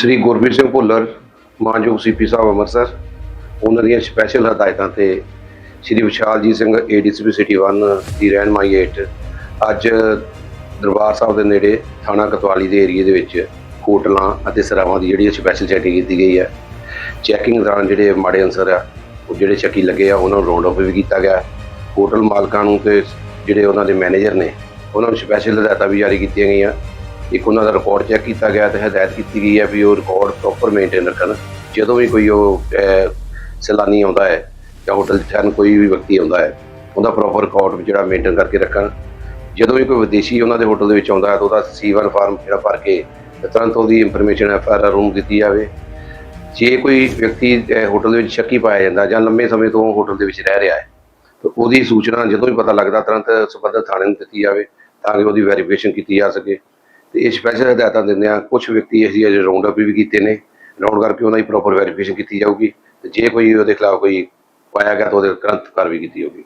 ਸ੍ਰੀ ਗੁਰਬੀਰ ਸਿੰਘ ਭੁੱਲਰ, ਮਾਨਯੋਗ ਸੀਪੀ ਸਾਹਿਬ ਅੰਮ੍ਰਿਤਸਰ, ਉਹਨਾਂ ਦੀਆਂ ਸਪੈਸ਼ਲ ਹਦਾਇਤਾਂ ਤੇ ਸ੍ਰੀ ਵਿਸ਼ਾਲਜੀਤ ਸਿੰਘ ਏਡੀਸੀਪੀ ਸਿਟੀ 1 ਦੀ ਰਹਿਨਮਾਈ ਹੇਠ ਅੱਜ ਦਰਬਾਰ ਸਾਹਿਬ ਦੇ ਨੇੜੇ ਥਾਣਾ ਕਤਵਾਲੀ ਦੇ ਏਰੀਏ ਦੇ ਵਿੱਚ ਹੋਟਲਾਂ ਅਤੇ ਸਰਾਵਾਂ ਦੀ ਜਿਹੜੀ ਸਪੈਸ਼ਲ ਚੈਕਿੰਗ ਕੀਤੀ ਗਈ ਹੈ। ਚੈਕਿੰਗ ਦੌਰਾਨ ਜਿਹੜੇ ਮਾੜੇ ਅਨਸਰ ਆ, ਉਹ ਜਿਹੜੇ ਸ਼ੱਕੀ ਲੱਗੇ ਆ, ਉਹਨਾਂ ਨੂੰ ਰਾਉਂਡ ਅਪ ਵੀ ਕੀਤਾ ਗਿਆ। ਹੋਟਲ ਮਾਲਕਾਂ ਨੂੰ ਤੇ ਜਿਹੜੇ ਉਹਨਾਂ ਦੇ ਮੈਨੇਜਰ ਨੇ, ਉਹਨਾਂ ਨੂੰ ਸਪੈਸ਼ਲ ਹਦਾਇਤਾਂ ਵੀ ਜਾਰੀ ਕੀਤੀਆਂ ਗਈਆਂ। ਇੱਕ ਉਹਨਾਂ ਦਾ ਰਿਕਾਰਡ ਚੈੱਕ ਕੀਤਾ ਗਿਆ ਤੇ ਹਦਾਇਤ ਕੀਤੀ ਗਈ ਹੈ ਵੀ ਉਹ ਰਿਕਾਰਡ ਪ੍ਰੋਪਰ ਮੇਨਟੇਨ ਰੱਖਣ। ਜਦੋਂ ਵੀ ਕੋਈ ਉਹ ਸੈਲਾਨੀ ਆਉਂਦਾ ਹੈ ਜਾਂ ਹੋਟਲ 'ਚ ਠਹਿਰਨ ਕੋਈ ਵੀ ਵਿਅਕਤੀ ਆਉਂਦਾ ਹੈ, ਉਹਦਾ ਪ੍ਰੋਪਰ ਰਿਕਾਰਡ ਜਿਹੜਾ ਮੇਨਟੇਨ ਕਰਕੇ ਰੱਖਣ। ਜਦੋਂ ਵੀ ਕੋਈ ਵਿਦੇਸ਼ੀ ਉਹਨਾਂ ਦੇ ਹੋਟਲ ਦੇ ਵਿੱਚ ਆਉਂਦਾ ਹੈ ਤਾਂ ਉਹਦਾ C1 ਫਾਰਮ ਜਿਹੜਾ ਭਰ ਕੇ ਤੁਰੰਤ ਉਹਦੀ ਇਨਫੋਰਮੇਸ਼ਨ ਐਫਆਰਆਰ ਰੂਮ ਦਿੱਤੀ ਜਾਵੇ। ਜੇ ਕੋਈ ਵਿਅਕਤੀ ਹੋਟਲ ਦੇ ਵਿੱਚ ਸ਼ੱਕੀ ਪਾਇਆ ਜਾਂਦਾ ਜਾਂ ਲੰਮੇ ਸਮੇਂ ਤੋਂ ਹੋਟਲ ਦੇ ਵਿੱਚ ਰਹਿ ਰਿਹਾ ਹੈ, ਤਾਂ ਉਹਦੀ ਸੂਚਨਾ ਜਦੋਂ ਵੀ ਪਤਾ ਲੱਗਦਾ ਤੁਰੰਤ ਸੰਬੰਧਿਤ ਥਾਣੇ ਨੂੰ ਦਿੱਤੀ ਜਾਵੇ ਤਾਂ ਕਿ ਉਹਦੀ ਵੈਰੀਫਿਕੇਸ਼ਨ ਕੀਤੀ ਜਾ ਸਕੇ। ਤੇ ਇਹ ਸਪੈਸ਼ਲ ਹਦਾਇਤਾਂ ਦਿੰਦਿਆਂ ਕੁਝ ਵਿਅਕਤੀ ਅਸੀਂ ਅਜੇ ਰਾਉਂਡ ਅਪ ਵੀ ਕੀਤੇ ਨੇ। ਰਾਉਂਡ ਕਰਕੇ ਉਹਨਾਂ ਦੀ ਪ੍ਰੋਪਰ ਵੈਰੀਫਿਕੇਸ਼ਨ ਕੀਤੀ ਜਾਊਗੀ ਤੇ ਜੇ ਕੋਈ ਉਹਦੇ ਖਿਲਾਫ ਕੋਈ ਪਾਇਆ ਗਿਆ ਤਾਂ ਉਹਦੇ ਤੁਰੰਤ ਕਾਰਵਾਈ ਕੀਤੀ ਜਾਊਗੀ।